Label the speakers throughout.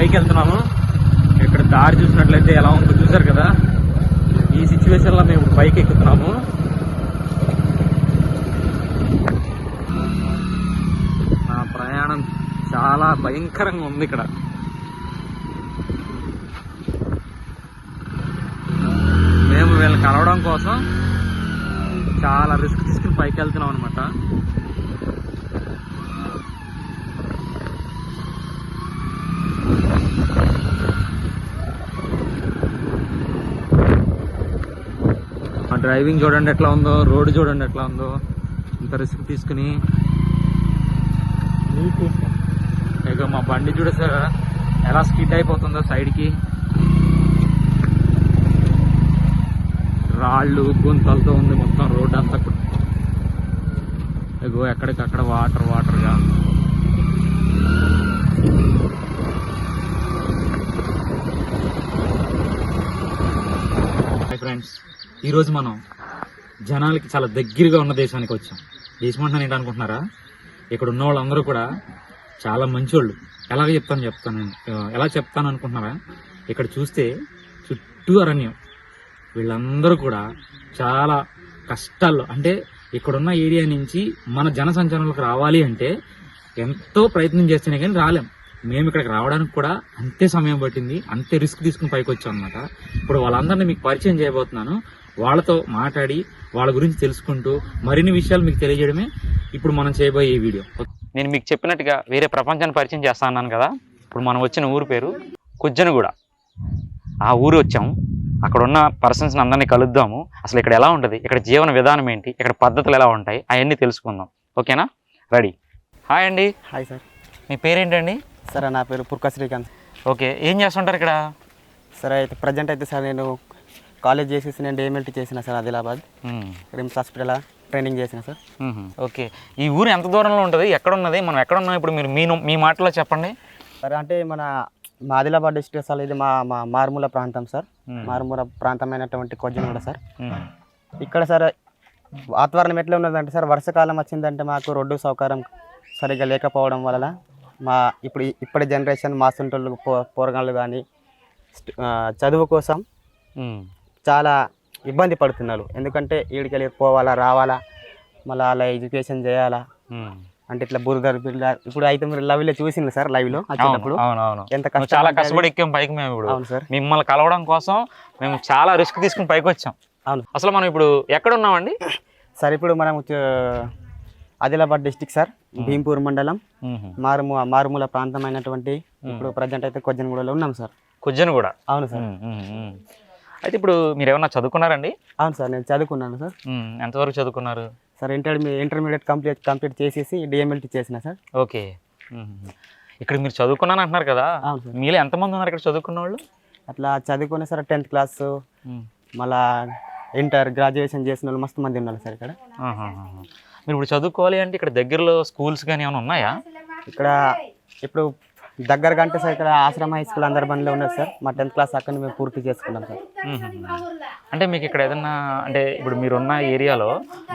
Speaker 1: పైకి వెళ్తున్నాము ఇక్కడ దారి చూసినట్లయితే ఎలా ఉందో చూసారు కదా? ఈ సిచ్యువేషన్లో మేము పైకి ఎక్కుతున్నాము నా ప్రయాణం చాలా భయంకరంగా ఉంది ఇక్కడ. మేము వీళ్ళని కలవడం కోసం చాలా రిస్క్ తీసుకుని పైకి వెళ్తున్నాం అనమాట డ్రైవింగ్ చూడండి ఎట్లా ఉందో రోడ్డు చూడండి ఎట్లా ఉందో. ఇంత రిస్క్ తీసుకుని. ఇక మా బండి చూడసారా ఎలా స్కిడ్ అయిపోతుందో సైడ్కి. రాళ్ళు గుంతలతో ఉంది మొత్తం రోడ్డు అంతా ఇగో ఎక్కడికక్కడ వాటర్ వాటర్గా. ఫ్రెండ్స్ ఈరోజు మనం జనాలకి చాలా దగ్గరగా ఉన్న దేశానికి వచ్చాం. దేశం అంటే ఏంటి అనుకుంటున్నారా? ఇక్కడ ఉన్న వాళ్ళందరూ కూడా చాలా మంచోళ్ళు. ఎలాగ చెప్తాను చెప్తాను ఎలా చెప్తాను అనుకుంటున్నారా? ఇక్కడ చూస్తే చుట్టూ అరణ్యం. వీళ్ళందరూ కూడా చాలా కష్టాల్లో అంటే ఇక్కడున్న ఏరియా నుంచి మన జనసంచారంలోకి రావాలి అంటే ఎంతో ప్రయత్నం చేస్తేనే కానీ రాలేం. మేము ఇక్కడికి రావడానికి కూడా అంతే సమయం పట్టింది అంతే రిస్క్ తీసుకుని పైకి వచ్చాం అనమాట ఇప్పుడు వాళ్ళందరినీ మీకు పరిచయం చేయబోతున్నాను. వాళ్ళతో మాట్లాడి వాళ్ళ గురించి తెలుసుకుంటూ మరిన్ని విషయాలు మీకు తెలియజేయడమే ఇప్పుడు మనం చేయబోయే ఈ వీడియో. నేను మీకు చెప్పినట్టుగా వేరే ప్రపంచాన్ని పరిచయం చేస్తా అన్నాను కదా ఇప్పుడు మనం వచ్చిన ఊరు పేరు కుజ్జనగూడ. ఆ ఊరు వచ్చాము అక్కడ ఉన్న పర్సన్స్ అందరినీ కలుద్దాము. అసలు ఇక్కడ ఎలా ఉంటుంది? ఇక్కడ జీవన విధానం ఏంటి? ఇక్కడ పద్ధతులు ఎలా ఉంటాయి? అవన్నీ తెలుసుకుందాం. ఓకేనా? రెడీ. హాయ్ అండి.
Speaker 2: Hi sir.
Speaker 1: మీ పేరేంటండి?
Speaker 2: సార్ నా పేరు పుర్కా శ్రీకాంత్.
Speaker 1: ఓకే ఏం చేస్తుంటారు ఇక్కడ?
Speaker 2: సార్ అయితే ప్రజెంట్ అయితే సార్ నేను కాలేజ్ చేసేసి నేను డిఎంఎల్టీ చేసిన sir
Speaker 1: Adilabad.
Speaker 2: RIMS hospital training చేసిన సార్.
Speaker 1: ఓకే ఈ ఊరు ఎంత దూరంలో ఉంటుంది? ఎక్కడ ఉన్నది మనం ఎక్కడ ఉన్నాం ఇప్పుడు మీరు మీ మీ మాటలో చెప్పండి.
Speaker 2: సార్ అంటే మన మా ఆదిలాబాద్ డిస్ట్రిక్ట్ అసలు ఇది మా మా మారుమూల ప్రాంతం సార్. మారుమూల ప్రాంతమైనటువంటి కొజ్జన్ కూడా సార్. ఇక్కడ సార్ వాతావరణం ఎట్లా ఉన్నదంటే సార్ వర్షాకాలం వచ్చిందంటే మాకు రోడ్డు సౌకర్యం సరిగ్గా లేకపోవడం వలన మా ఇప్పుడు ఇప్పటి జనరేషన్ మా సొంటోళ్ళు పో పోరగాళ్ళు కానీ చదువు కోసం. చాలా ఇబ్బంది పడుతున్నారు. ఎందుకంటే ఈడికి వెళ్ళి పోవాలా రావాలా మళ్ళీ అలా ఎడ్యుకేషన్ చేయాలా. అంటే ఇట్లా బురద బిరద ఇప్పుడు అయితే మీరు లవ్లో చూసింది సార్
Speaker 1: అవును అవును
Speaker 2: ఎంత కష్టం
Speaker 1: చాలా కష్టపడి ఎక్కాం పైకి మేము ఇప్పుడు.
Speaker 2: అవును సార్.
Speaker 1: మిమ్మల్ని కలవడం కోసం మేము చాలా రిస్క్ తీసుకుని పైకి వచ్చాం.
Speaker 2: అవును.
Speaker 1: అసలు మనం ఇప్పుడు ఎక్కడ ఉన్నామండి?
Speaker 2: సార్ ఇప్పుడు మనం ఆదిలాబాద్ డిస్టిక్ సార్ భీంపూర్ మండలం. మారుమూ మారుమూల ప్రాంతమైనటువంటి ఇప్పుడు ప్రజెంట్ అయితే కొజ్జనగూడలో ఉన్నాం సార్.
Speaker 1: కుజ్జను కూడా
Speaker 2: అవును సార్.
Speaker 1: అయితే ఇప్పుడు మీరు ఏమన్నా చదువుకున్నారండి?
Speaker 2: అవును సార్ నేను చదువుకున్నాను సార్.
Speaker 1: ఎంతవరకు చదువుకున్నారు?
Speaker 2: సార్ ఇంటర్మీ ఇంటర్మీడియట్ కంప్లీట్ కంప్లీట్ చేసేసి డిఎంఎల్టీ చేసిన సార్.
Speaker 1: ఓకే. ఇక్కడ మీరు చదువుకున్నాను అంటున్నారు కదా మీలో ఎంతమంది ఉన్నారు ఇక్కడ చదువుకున్న వాళ్ళు
Speaker 2: అట్లా చదువుకున్న సార్ టెన్త్ క్లాస్ మళ్ళా ఇంటర్ గ్రాడ్యుయేషన్ చేసిన వాళ్ళు మస్తు మంది ఉన్నారు సార్ ఇక్కడ.
Speaker 1: మీరు ఇప్పుడు చదువుకోవాలి అంటే ఇక్కడ దగ్గరలో స్కూల్స్ కానీ ఏమైనా ఉన్నాయా?
Speaker 2: ఇక్కడ ఇప్పుడు దగ్గరగా అంటే సార్ ఇక్కడ ఆశ్రమ హై స్కూల్ అందరి బండిలో ఉన్నది సార్. మా టెన్త్ క్లాస్ అక్కడ మేము పూర్తి చేసుకున్నాం సార్.
Speaker 1: అంటే మీకు ఇక్కడ ఏదన్నా అంటే ఇప్పుడు మీరున్న ఏరియాలో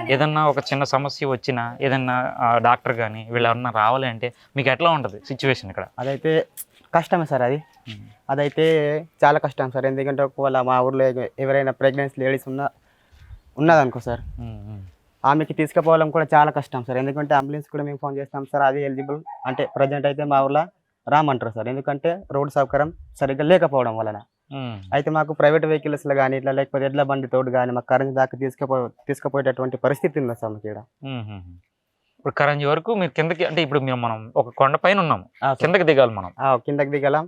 Speaker 1: ఏదన్నా ఒక చిన్న సమస్య వచ్చినా ఏదన్నా డాక్టర్ కానీ వీళ్ళు ఎవరన్నా రావాలి అంటే మీకు ఎట్లా ఉంటుంది సిచ్యువేషన్ ఇక్కడ?
Speaker 2: అదైతే కష్టమే సార్ అది. అదైతే చాలా కష్టం సార్. ఎందుకంటే ఒకవేళ మా ఊర్లో ఎవ- ఎవరైనా ప్రెగ్నెన్సీ లేడీస్ ఉన్న ఉన్నదనుకో సార్. ఆమెకి తీసుకుపోవడం కూడా చాలా కష్టం సార్. ఎందుకంటే అంబులెన్స్ కూడా మేము ఫోన్ చేస్తాం సార్ అది ఎలిజిబుల్. అంటే ప్రజెంట్ అయితే మా ఊర్లో రామంటారు సార్. ఎందుకంటే రోడ్ సౌకర్యం సరిగ్గా లేకపోవడం వలన. అయితే మాకు ప్రైవేట్ వెహికల్స్లో కానీ ఇట్లా లేకపోతే ఎడ్ల బండి తోడు కానీ మాకు కరెంట్ దాకా తీసుకుపో తీసుకుపోయేటటువంటి పరిస్థితి ఉంది సార్ మాకు ఇక్కడ.
Speaker 1: ఇప్పుడు కరంజీ వరకు మీరు కిందకి అంటే ఇప్పుడు మేము మనం ఒక కొండ పైన
Speaker 2: సార్.
Speaker 1: కిందకి దిగాలి మనం.
Speaker 2: ఆ, కిందకి దిగలం.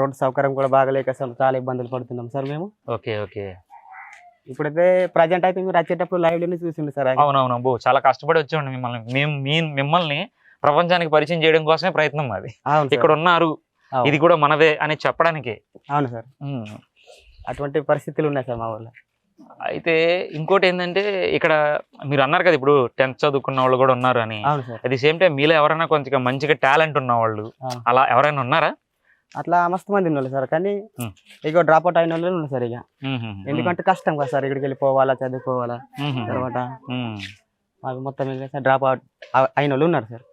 Speaker 2: రోడ్ సౌకర్యం కూడా బాగలేక సార్ చాలా ఇబ్బందులు పడుతున్నాం సార్ మేము.
Speaker 1: Okay okay.
Speaker 2: ఇప్పుడైతే ప్రజెంట్ అయితే మీరు వచ్చేటప్పుడు లైవ్లోనే చూసిండు సార్.
Speaker 1: అవునవును బో చాలా కష్టపడి వచ్చామండి మిమ్మల్ని. మేము మీ మిమ్మల్ని ప్రపంచానికి పరిచయం చేయడం కోసమే ప్రయత్నం మాది. ఇక్కడ ఉన్నారు. ఇది కూడా మనదే అని చెప్పడానికి.
Speaker 2: అవును సార్. అటువంటి పరిస్థితులు ఉన్నాయి సార్ మా ఊర్లో
Speaker 1: అయితే ఇంకోటి ఏంటంటే ఇక్కడ మీరు అన్నారు కదా ఇప్పుడు టెన్త్ చదువుకున్న వాళ్ళు కూడా ఉన్నారు అని. అది సేమ్ టైం మీలో ఎవరైనా కొంచెం మంచిగా టాలెంట్ ఉన్న వాళ్ళు. అలా ఎవరైనా ఉన్నారా?
Speaker 2: అట్లా మస్తు మంది ఉన్నారు సార్. కానీ. ఇక డ్రాప్ అవుట్ అయిన వాళ్ళు ఉన్నారు సార్ ఇక. ఎందుకంటే కష్టం కదా సార్ ఇక్కడికి వెళ్ళిపోవాలా చదువుకోవాలా. తర్వాత. మాకు మొత్తం డ్రాప్ అవుట్ అయిన వాళ్ళు ఉన్నారు సార్.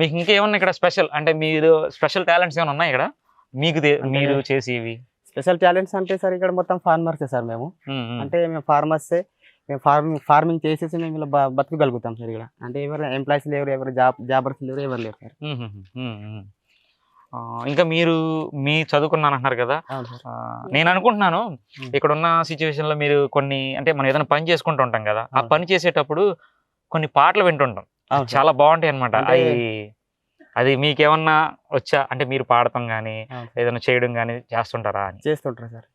Speaker 1: మీకు ఇంకేమన్నా ఇక్కడ స్పెషల్? అంటే మీరు స్పెషల్ టాలెంట్స్ ఏమైనా ఉన్నాయి ఇక్కడ? మీకు మీరు చేసేవి?
Speaker 2: స్పెషల్ టాలెంట్స్ అంటే సార్ ఇక్కడ మొత్తం ఫార్మర్సే సార్ మేము. అంటే మేము ఫార్మర్సే మేము ఫార్మింగ్ ఫార్మింగ్ చేసేసి మేము ఇలా బతకగలుగుతాం సార్ ఇక్కడ. అంటే ఎవరు ఎంప్లాయీస్ లేరు ఎవరు జాబ్ జాబర్స్ లేరు ఎవరు లేరు సార్.
Speaker 1: ఇంకా మీరు మీ చదువుకున్నాను అంటున్నారు కదా? నేను అనుకుంటున్నాను. ఇక్కడ ఉన్న సిచ్యువేషన్లో మీరు కొన్ని అంటే మనం ఏదైనా పని చేసుకుంటూ ఉంటాం కదా ఆ. పని చేసేటప్పుడు కొన్ని పాటలు వింటుంటాం. చాలా బాగుంటాయి అనమాట అవి అది మీకేమన్నా వచ్చా? అంటే మీరు పాడటం కానీ. ఏదైనా చేయడం కానీ చేస్తుంటారా అని?
Speaker 2: చేస్తుంటారు సార్.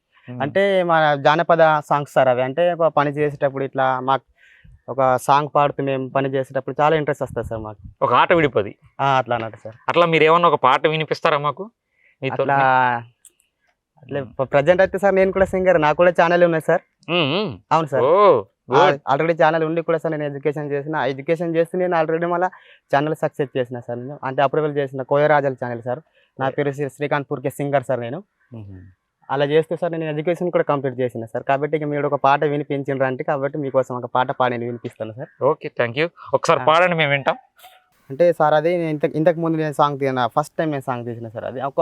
Speaker 2: అంటే మన జానపద సాంగ్స్ సార్ అవి. అంటే పని చేసేటప్పుడు ఇట్లా మాకు ఒక సాంగ్ పాడుతూ మేము పని చేసేటప్పుడు చాలా ఇంట్రెస్ట్ వస్తుంది సార్ మాకు.
Speaker 1: ఒక ఆట విడిపోది.
Speaker 2: అట్లా అన్నట్టు సార్.
Speaker 1: అట్లా మీరు ఏమన్నా ఒక పాట వినిపిస్తారా మాకు?
Speaker 2: అట్లా అట్లా ప్రజెంట్ అయితే సార్ నేను కూడా సింగర్ నాకు కూడా ఛానల్ ఉన్నాయి సార్. అవును సార్. ఆల్రెడీ ఛానల్ ఉండి కూడా సార్ నేను ఎడ్యుకేషన్ చేసిన. ఎడ్యుకేషన్ చేస్తూ నేను ఆల్రెడీ మళ్ళీ ఛానల్ సక్సెస్ చేసిన సార్ నేను. అంటే అప్రూవల్ చేసిన కోయరాజల్ ఛానల్ సార్. నా పేరు శ్రీ శ్రీకాంత్ పూర్కే సింగర్ సార్ నేను. అలా చేస్తూ సార్ నేను ఎడ్యుకేషన్ కూడా కంప్లీట్ చేసిన సార్. కాబట్టి ఇక మీరు ఒక పాట వినిపించిండ్రు అంటే కాబట్టి మీకోసం ఒక పాట పాడి నేను వినిపిస్తాను సార్.
Speaker 1: Okay thank you. ఒకసారి. పాడండి మేము వింటాం.
Speaker 2: అంటే సార్ అది నేను ఇంత ఇంతకు ముందు నేను సాంగ్ తీసిన ఫస్ట్ టైం నేను సాంగ్ తీసిన సార్. అది ఒక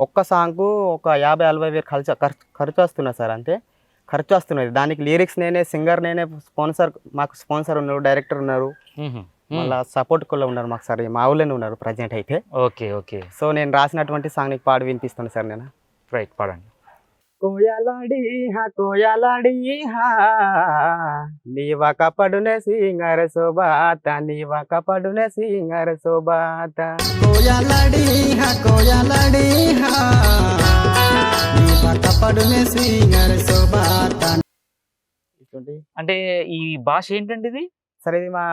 Speaker 2: ఒక్క సాంగ్కు ఒక యాభై నలభై వేలు ఖర్చు ఖర్చు ఖర్చు వస్తున్నా సార్ అంటే ఖర్చు వస్తున్నది దానికి లిరిక్స్ నేనే సింగర్ నేనే స్పాన్సర్ మాకు స్పాన్సర్ ఉన్నారు డైరెక్టర్ ఉన్నారు. మళ్ళీ సపోర్ట్ కూడా ఉన్నారు మాకు సార్ మా ఊళ్ళోనే ఉన్నారు ప్రజెంట్ అయితే.
Speaker 1: Okay okay.
Speaker 2: సో నేను రాసినటువంటి సాంగ్ నీకు పాడి వినిపిస్తాను సార్ నేను.
Speaker 1: రైట్ పాడండి.
Speaker 2: కోయలాడి హా కోయలాడి హా. నీవ కపడునే సింగర శోభాత నీవ కపడునే సింగర శోభాత. కోయలాడి హా కోయలాడి హా. నీవ కపడునే సింగర శోభాత.
Speaker 1: అంటే ఈ భాష ఏంటండి ఇది?
Speaker 2: సరే ఇది మా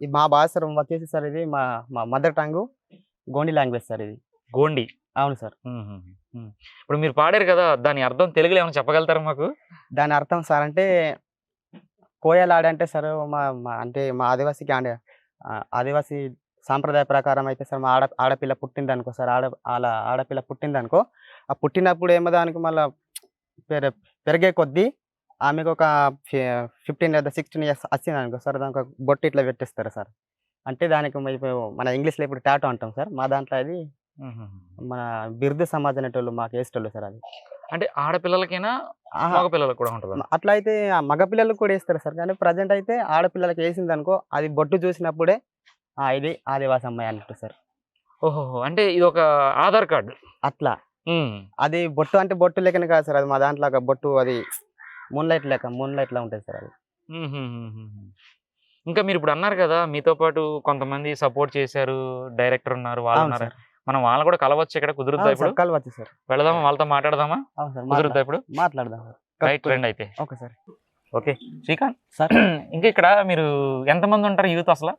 Speaker 2: ఇది మా భాష సార్ వచ్చేసి సార్ ఇది మా మా mother tongue Gondi language sir ఇది.
Speaker 1: గోండి.
Speaker 2: అవును సార్.
Speaker 1: ఇప్పుడు మీరు పాడారు కదా దాని అర్థం తెలుగులో ఏమైనా చెప్పగలుగుతారా మాకు?
Speaker 2: దాని అర్థం సార్ అంటే కోయలాడ అంటే సార్ మా మా అంటే మా ఆదివాసీకి అంటే ఆదివాసీ సాంప్రదాయ ప్రకారం అయితే సార్ మా ఆడ ఆడపిల్ల పుట్టింది అనుకో సార్ ఆడ అలా ఆడపిల్ల పుట్టిందనుకో ఆ పుట్టినప్పుడు ఏమో దానికి మళ్ళీ పెర పెరిగే కొద్దీ ఆమెకు ఒక ఫిఫ్టీన్ లేదా సిక్స్టీన్ ఇయర్స్ వచ్చింది అనుకో సార్ దానికి ఒక బొట్టు ఇట్లా పెట్టేస్తారు సార్. అంటే దానికి మ- ఇప్పుడు మన ఇంగ్లీష్లో ఇప్పుడు టాటో అంటాం సార్ మా దాంట్లో అది మన బిరుదు సమాజ్ అనేటోళ్ళు మాకు వేసేటోళ్ళు సార్ అది.
Speaker 1: అంటే ఆడపిల్లలకైనా
Speaker 2: ఆహా.
Speaker 1: మగ పిల్లలకు కూడా ఉంటుంది?
Speaker 2: అట్లా అయితే ఆ మగపిల్లలకు కూడా వేస్తారు సార్. కానీ ప్రజెంట్ అయితే ఆడపిల్లలకి వేసింది అనుకో అది బొట్టు చూసినప్పుడే ఆ, ఇది ఆదివాసి అమ్మాయి అన్నట్టు సార్.
Speaker 1: ఓహో అంటే ఇది ఒక ఆధార్ కార్డు.
Speaker 2: అట్లా. అది బొట్టు అంటే బొట్టు లెక్కనే కాదు సార్. అది మా దాంట్లో బొట్టు అది మూన్ లైట్ లెక్క మూన్ లైట్ లా ఉంటుంది సార్ అది.
Speaker 1: ఇంకా మీరు ఇప్పుడు అన్నారు కదా మీతో పాటు కొంతమంది సపోర్ట్ చేశారు డైరెక్టర్ ఉన్నారు వాళ్ళు ఉన్నారు. మనం వాళ్ళని కూడా కలవచ్చు ఇక్కడ కుదురుద్దా ఇప్పుడు?
Speaker 2: కలవచ్చు సార్.
Speaker 1: వెళదామా వాళ్ళతో మాట్లాడదామా? కుదురుద్దా ఇప్పుడు?
Speaker 2: మాట్లాడదాం
Speaker 1: రైట్ రండి అయితే
Speaker 2: okay sir.
Speaker 1: Okay. Srikanth
Speaker 2: sir.
Speaker 1: ఇంకా ఇక్కడ మీరు ఎంతమంది ఉంటారు యూత్ అసలు?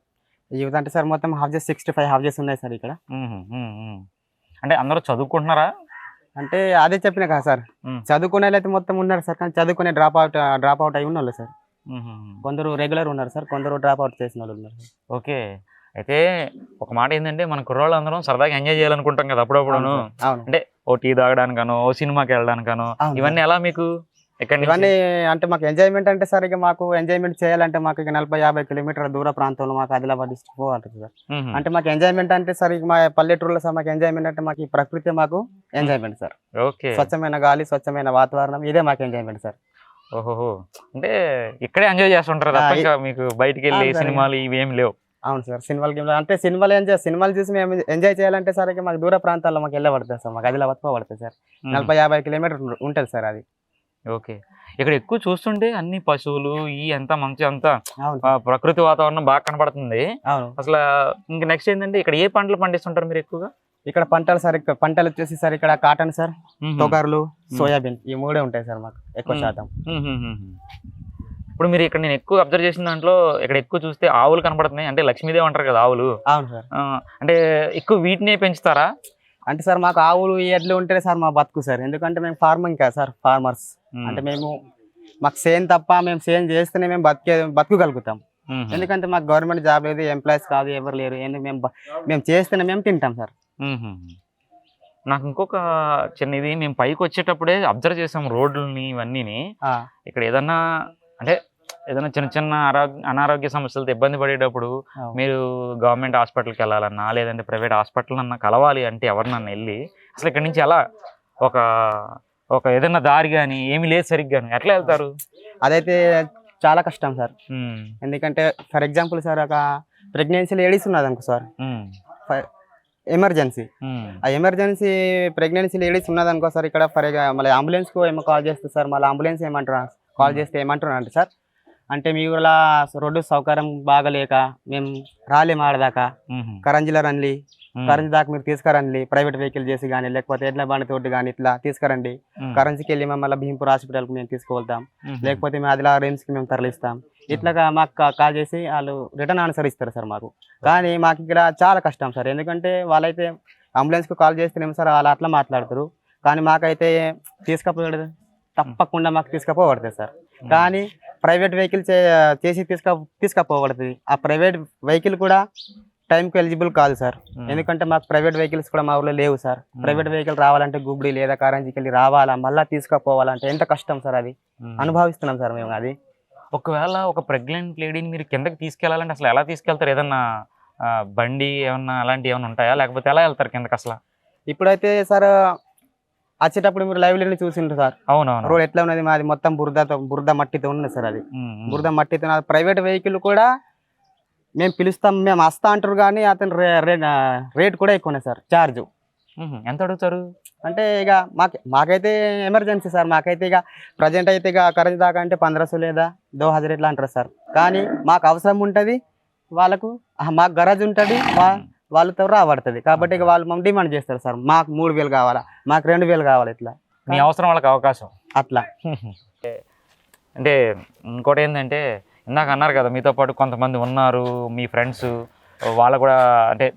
Speaker 2: యూత్ అంటే సార్ మొత్తం హౌజెస్ సిక్స్టీ ఫైవ్ హౌజెస్ ఉన్నాయి సార్ ఇక్కడ.
Speaker 1: అంటే అందరూ చదువుకుంటున్నారా?
Speaker 2: అంటే అదే చెప్పిన కదా సార్. చదువుకునే వాళ్ళు అయితే మొత్తం ఉన్నారు సార్ కానీ చదువుకునే డ్రాప్ అవుట్ డ్రాప్ అవుట్ అయి ఉన్నారు సార్. కొందరు రెగ్యులర్ ఉన్నారు సార్ కొందరు డ్రాప్ అవుట్ చేసిన వాళ్ళు ఉన్నారు
Speaker 1: ఓకే. అయితే ఒక మాట ఏంటంటే మన కుర్రోళ్ళు అందరం సరదాగా ఎంజాయ్ చేయాలనుకుంటాం కదా అప్పుడప్పుడును.
Speaker 2: అవును
Speaker 1: ఓ టీ తాగడానికనో ఓ సినిమాకి వెళ్ళడానికనో ఇవన్నీ ఎలా మీకు?
Speaker 2: ఇవన్నీ అంటే మాకు ఎంజాయ్మెంట్ అంటే సార్ ఇక మాకు ఎంజాయ్మెంట్ చేయాలంటే మాకు ఇక నలభై యాభై కిలోమీటర్ల దూర ప్రాంతంలో మాకు ఆదిలాబాద్ డిస్ట్రిక్ట్ పోవాలి సార్. అంటే మాకు ఎంజాయ్మెంట్ అంటే సార్ ఇక మా పల్లెటూరులో సార్ మాకు ఎంజాయ్మెంట్ అంటే మాకు ఈ ప్రకృతి మాకు ఎంజాయ్మెంట్ సార్.
Speaker 1: ఓకే.
Speaker 2: స్వచ్ఛమైన గాలి స్వచ్ఛమైన వాతావరణం ఇదే మాకు ఎంజాయ్మెంట్ సార్.
Speaker 1: ఓహోహో. అంటే ఇక్కడే ఎంజాయ్ చేస్తుంటారు తప్ప మీకు బయటికి వెళ్ళి. సినిమాలు ఇవి ఏమి లేవు.
Speaker 2: అవును సార్ సినిమాలు గేమ్లు. అంటే సినిమాలు ఎంజాయ్ సినిమాలు చూసి మేము ఎంజాయ్ చేయాలంటే సార్ మాకు దూర ప్రాంతాల్లో మాకు వెళ్ళబడుతుంది సార్ మాకు ఆదిలాబాద్ పోబడుతుంది సార్. నలభై యాభై కిలోమీటర్ ఉంటుంది సార్ అది.
Speaker 1: ఓకే. ఇక్కడ ఎక్కువ చూస్తుంటే అన్ని పశువులు ఈ ఎంత మంచి అంత ప్రకృతి వాతావరణం బాగా కనబడుతుంది.
Speaker 2: అవును.
Speaker 1: అసలు ఇంక నెక్స్ట్ ఏంటంటే ఇక్కడ ఏ పంటలు పండిస్తుంటారు మీరు ఎక్కువగా?
Speaker 2: ఇక్కడ పంటలు సార్ ఇక్కడ పంటలు వచ్చేసి సార్ ఇక్కడ కాటన్ సార్. తొగర్లు సోయాబీన్ ఈ మూడే ఉంటాయి సార్ మాకు ఎక్కువ. శాతం.
Speaker 1: ఇప్పుడు మీరు ఇక్కడ నేను ఎక్కువ అబ్జర్వ్ చేసిన దాంట్లో ఇక్కడ ఎక్కువ చూస్తే ఆవులు కనబడుతున్నాయి అంటే లక్ష్మీదేవి అంటారు కదా ఆవులు.
Speaker 2: అవును సార్.
Speaker 1: అంటే ఎక్కువ వీటినే పెంచుతారా?
Speaker 2: అంటే సార్ మాకు ఆవులు ఎడ్లు ఉంటేనే సార్ మా బతుకు సార్. ఎందుకంటే మేము ఫార్మింగ్ కదా సార్ ఫార్మర్స్. అంటే మేము మాకు సేన్ తప్ప మేము సేన్ చేస్తేనే మేము బతికే బతుకగలుగుతాం. ఎందుకంటే మాకు గవర్నమెంట్ జాబ్ లేదు ఎంప్లాయీస్ కాదు ఎవరు లేరు. ఎందుకు మేము మేము చేస్తేనే మేము తింటాం సార్.
Speaker 1: నాకు ఇంకొక చిన్న ఇది మేము పైకి వచ్చేటప్పుడే అబ్జర్వ్ చేసాం రోడ్లని ఇవన్నీని.
Speaker 2: ఆ,
Speaker 1: ఇక్కడ ఏదన్నా అంటే ఏదైనా చిన్న చిన్న ఆరోగ్య అనారోగ్య సమస్యలతో ఇబ్బంది పడేటప్పుడు. మీరు గవర్నమెంట్ హాస్పిటల్కి వెళ్ళాలన్నా లేదంటే ప్రైవేట్ హాస్పిటల్ అన్నా కలవాలి అంటే ఎవరినన్నా వెళ్ళి అసలు ఇక్కడ నుంచి ఎలా? ఒక ఒక ఏదైనా దారి కానీ ఏమీ లేదు సరిగ్గా ఎట్లా వెళ్తారు?
Speaker 2: అదైతే చాలా కష్టం సార్. ఎందుకంటే ఫర్ ఎగ్జాంపుల్ సార్ ఒక ప్రెగ్నెన్సీ లేడీస్ ఉన్నది అనుకో సార్ ఎమర్జెన్సీ. ఆ ఎమర్జెన్సీ ప్రెగ్నెన్సీ లేడీస్ ఉన్నది అనుకో సార్ ఇక్కడ ఫర్ మళ్ళీ అంబులెన్స్కు ఏమో కాల్ చేస్తే సార్ మళ్ళీ అంబులెన్స్ ఏమంటారు? కాల్ చేస్తే ఏమంటున్నారు అంటే సార్ అంటే మీ ఊర్లో రోడ్డు సౌకర్యం బాగలేక మేము రాలేము ఆడదాకా కరంజిలో రండి కరంజి దాకా మీరు తీసుకురండి ప్రైవేట్ వెహికల్ చేసి కానీ లేకపోతే ఎడ్ల బండి తోటి కానీ ఇట్లా తీసుకురండి. కరంజికి వెళ్ళి మమ్మల్ని భీంపూర్ హాస్పిటల్కి మేము తీసుకువెళ్తాం. లేకపోతే మేము అదిలా రేంజ్కి మేము తరలిస్తాం. ఇట్లాగా మాకు కా- కాల్ చేసి వాళ్ళు రిటర్న్ ఆన్సర్ ఇస్తారు సార్ మాకు. కానీ మాకు ఇక్కడ చాలా కష్టం సార్. ఎందుకంటే వాళ్ళైతే అంబులెన్స్కి కాల్ చేస్తేనేమో సార్ వాళ్ళు అట్లా మాట్లాడతారు. కానీ మాకైతే తీసుకపోయాడు తప్పకుండా మాకు తీసుకుపోబడుతుంది సార్. కానీ ప్రైవేట్ వెహికల్ చేసి తీసుక తీసుకుపోబడుతుంది ఆ ప్రైవేట్ వెహికల్ కూడా టైంకి ఎలిజిబుల్ కాదు సార్.
Speaker 1: ఉమ్,
Speaker 2: ఎందుకంటే మాకు ప్రైవేట్ వెహికల్స్ కూడా మా ఊర్లో లేవు సార్. ప్రైవేట్ వెహికల్ రావాలంటే గుబ్బడి లేదా కారంజికి వెళ్ళి రావాలా మళ్ళీ తీసుకుపోవాలంటే ఎంత కష్టం సార్ అది. అనుభవిస్తున్నాం సార్ మేము అది.
Speaker 1: ఒకవేళ ఒక ప్రెగ్నెంట్ లేడీని మీరు కిందకి తీసుకెళ్ళాలంటే అసలు ఎలా తీసుకెళ్తారు? ఏదన్నా బండి ఏమన్నా అలాంటివి ఏమైనా ఉంటాయా? లేకపోతే ఎలా వెళ్తారు కిందకి అసలు?
Speaker 2: ఇప్పుడైతే సార్ వచ్చేటప్పుడు మీరు లైవ్లోనే చూసిండ్రు సార్.
Speaker 1: అవునవును.
Speaker 2: రోడ్ ఎట్లా ఉన్నది? మాది మొత్తం బురదతో బురద మట్టితో ఉన్నది సార్ అది. బురద మట్టితో. ప్రైవేట్ వెహికల్ కూడా మేము పిలుస్తాం మేము వస్తా అంటారు కానీ అతను రేట్ కూడా ఎక్కువనే సార్ ఛార్జ్
Speaker 1: ఉమ్, ఎంత అడుగుతారు?
Speaker 2: అంటే ఇక మాకు మాకైతే ఎమర్జెన్సీ సార్. మాకైతే ఇక ప్రజెంట్ అయితే ఇక కరెంట్ దాకా అంటే పంద్రసు లేదా దో హజర్ ఇట్లా అంటారు సార్. కానీ మాకు అవసరం ఉంటుంది వాళ్ళకు మాకు గరజ్ ఉంటుంది వాళ్ళతో రాబడుతుంది. కాబట్టి ఇక వాళ్ళు మమ్మల్ని డిమాండ్ చేస్తారు సార్. మాకు మూడు వేలు కావాలా? మాకు రెండు వేలు కావాలి ఇట్లా?
Speaker 1: మీ అవసరం వాళ్ళకి అవకాశం.
Speaker 2: అట్లా.
Speaker 1: అంటే ఇంకోటి ఏంటంటే ఇందాక అన్నారు కదా మీతో పాటు కొంతమంది ఉన్నారు మీ ఫ్రెండ్స్ వాళ్ళు కూడా అంటే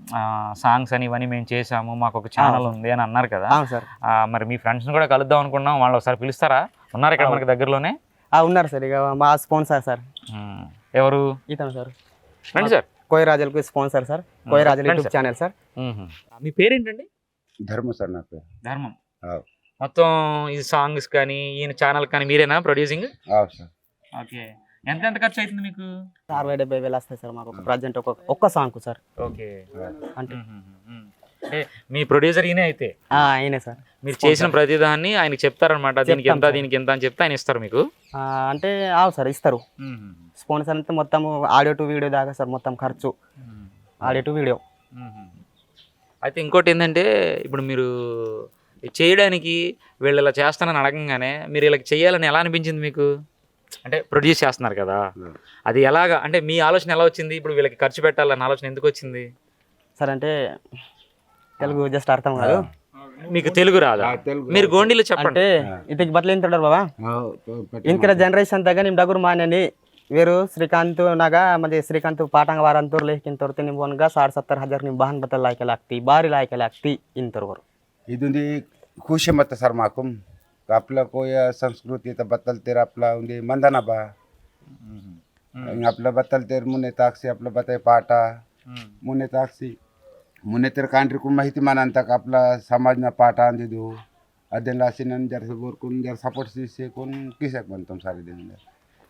Speaker 1: సాంగ్స్ అని ఇవన్నీ మేము చేసాము మాకు ఒక ఛానల్ ఉంది అని అన్నారు కదా.
Speaker 2: సార్.
Speaker 1: మరి మీ ఫ్రెండ్స్ని కూడా కలుద్దాం అనుకున్నాం. వాళ్ళు ఒకసారి పిలుస్తారా? ఉన్నారు ఇక్కడ మనకి దగ్గరలోనే?
Speaker 2: ఉన్నారు సార్. ఇక మా స్పాన్సర్ సార్.
Speaker 1: ఎవరు?
Speaker 2: ఇతను సార్.
Speaker 1: రండి సార్?
Speaker 2: కోయరాజులకు స్పాన్సర్ సార్. కోయరాజుల యూట్యూబ్ ఛానల్ సార్.
Speaker 1: మీ పేరేంటండి?
Speaker 3: ధర్మ సార్ నా పేరు.
Speaker 1: ధర్మం. మొత్తం ఈ సాంగ్స్ కానీ ఈయన ఛానల్ కానీ మీరేనా ప్రొడ్యూసింగ్? ఓకే. ఎంత ఎంత ఖర్చు అవుతుంది మీకు?
Speaker 2: అరవై డెబ్బై వేలు వస్తాయి సార్ మాకు ప్రజెంట్ ఒక ఒక్క సాంగ్ సార్.
Speaker 1: ఓకే.
Speaker 2: అంటే
Speaker 1: అంటే మీ ప్రొడ్యూసర్ ఈయనే అయితే?
Speaker 2: ఆయనే సార్.
Speaker 1: మీరు చేసిన ప్రతిదాన్ని ఆయనకి చెప్తారనమాట దీనికి ఎంత. దీనికి ఎంత అని చెప్తే ఆయన ఇస్తారు మీకు?
Speaker 2: ఆ, అంటే అవు సార్ ఇస్తారు. స్పాన్సర్ అంతా మొత్తం ఆడియో టు వీడియో దాకా సార్ మొత్తం ఖర్చు. Audio to video.
Speaker 1: అయితే ఇంకోటి ఏంటంటే ఇప్పుడు మీరు చేయడానికి వీళ్ళు ఇలా చేస్తానని అడగంగానే మీరు ఇలా చేయాలని ఎలా అనిపించింది మీకు? అంటే ప్రొడ్యూస్ చేస్తున్నారు కదా. అది ఎలాగా? అంటే మీ ఆలోచన ఎలా వచ్చింది? ఇప్పుడు వీళ్ళకి ఖర్చు పెట్టాలన్న ఆలోచన ఎందుకు వచ్చింది?
Speaker 2: సార్ అంటే తెలుగు జస్ట్ అర్థం కాదు.
Speaker 1: మీకు తెలుగు రాదు? మీరు గోండీలో చెప్పండి.
Speaker 2: ఇంతకి బట్టలు ఏం
Speaker 3: తొడరు బాబా?
Speaker 2: ఇంకా జనరేషన్ తగ్గ నేను డగురు మానని. వీరు శ్రీకాంత్ నాగా మంచి శ్రీకాంత్ పాటంగ వారంతూరు లేకిన తొరత నిమ్ ఓన్గా సాడ్ సత్తర్ హజార్ నిమ్ బహన్ బతల్ లాయక లాక్తి భారీ లాయక లాక్తి ఇన్ తొరగరు
Speaker 3: ఇది ఖుషి మత సర్మాకుం आपला कोय संस्कृती तर बत्तल तेर आपला म्हणजे मंदाना बा आपलं बत्तल तेर मुने ताक्षी आपलं बताय पाटा मुने मुने तेर कांट्रीकून माहिती मानांतक आपला समाजना पाटा अंदिदू అదెన్ రాసిన జర ఊరుకుని జర సపోర్ట్ చేసుకుని కీసక్ పంతాం సార్ ఇది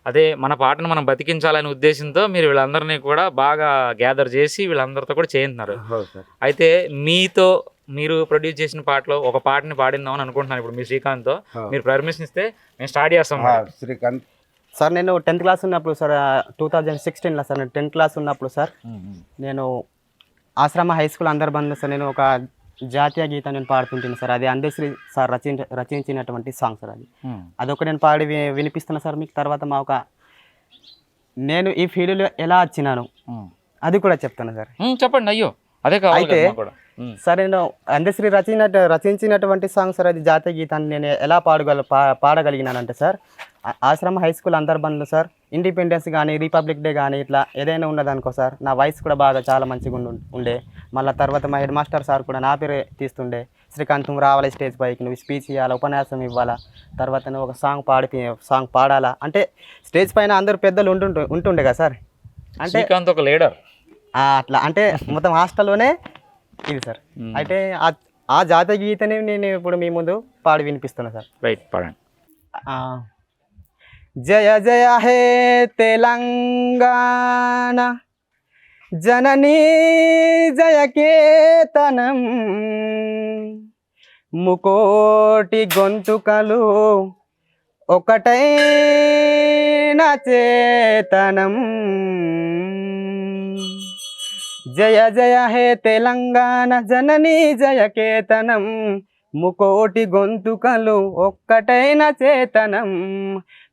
Speaker 1: అదే మన పాటను మనం బతికించాలనే ఉద్దేశంతో మీరు వీళ్ళందరినీ కూడా బాగా గ్యాదర్ చేసి వీళ్ళందరితో కూడా చేయింటున్నారు
Speaker 3: సార్
Speaker 1: అయితే మీతో మీరు ప్రొడ్యూస్ చేసిన పాటలో ఒక పాటని పాడిందామని అనుకుంటున్నాను ఇప్పుడు మీ శ్రీకాంత్తో మీరు పర్మిషన్ ఇస్తే మేము స్టార్ట్ చేస్తాం
Speaker 3: శ్రీకాంత్
Speaker 2: సార్ నేను టెన్త్ క్లాస్ ఉన్నప్పుడు సార్ టూ థౌజండ్ సిక్స్టీన్లో సార్ నేను టెన్త్ క్లాస్ ఉన్నప్పుడు సార్ నేను ఆశ్రమ హై స్కూల్ అందరి బంధు సార్ నేను ఒక జాతీయ గీతం నేను పాడుతుంటాను సార్. అది అందశ్రీ సార్ రచించ రచించినటువంటి సాంగ్ సార్ అది. అదొక నేను పాడి వినిపిస్తున్నా సార్ మీకు తర్వాత మా ఒక నేను ఈ ఫీల్డ్లో ఎలా వచ్చినాను అది కూడా చెప్తాను సార్.
Speaker 1: ఉమ్, చెప్పండి అయ్యో. అదే
Speaker 2: అయితే- సరే నేను అందశ్రీ రచించినట్టు రచించినటువంటి సాంగ్ సార్ అది జాతీయ గీతాన్ని నేను ఎలా పాడగల పా పాడగలిగినానంటే సార్ ఆశ్రమ హై స్కూల్ అందర్బండ్లు సార్ ఇండిపెండెన్స్ కానీ రిపబ్లిక్ డే కానీ ఇట్లా ఏదైనా ఉన్నదనుకో సార్ నా వాయిస్ కూడా బాగా చాలా మంచిగా ఉండు మళ్ళీ తర్వాత మా హెడ్ మాస్టర్ సార్ కూడా నా పేరే తీస్తుండే. శ్రీకాంత్ నువ్వు రావాలి స్టేజ్ పైకి నువ్వు స్పీచ్ ఇవ్వాలా ఉపన్యాసం ఇవ్వాలా? తర్వాత నువ్వు ఒక సాంగ్ పాడి సాంగ్ పాడాలా? అంటే స్టేజ్ పైన అందరు పెద్దలు ఉంటుండే ఉంటుండే కదా సార్? అంటే
Speaker 1: శ్రీకాంత్ ఒక లీడర్
Speaker 2: అట్లా. అంటే మొత్తం హాస్టల్లోనే ఇది సార్. అయితే ఆ- ఆ జాతీయ గీతని నేను ఇప్పుడు మీ ముందు పాడి వినిపిస్తున్నా సార్.
Speaker 1: రైట్ పాడండి.
Speaker 2: జయ జయ హే తెలంగాణ. జననీ జయ కేతనం ముకోటి గొంతుకలు ఒకటైన చేతనం. జయ జయ హే తెలంగాణ జననీ జయ కేతనం ముకోటి గొంతుకలు ఒక్కటైన చేతనం.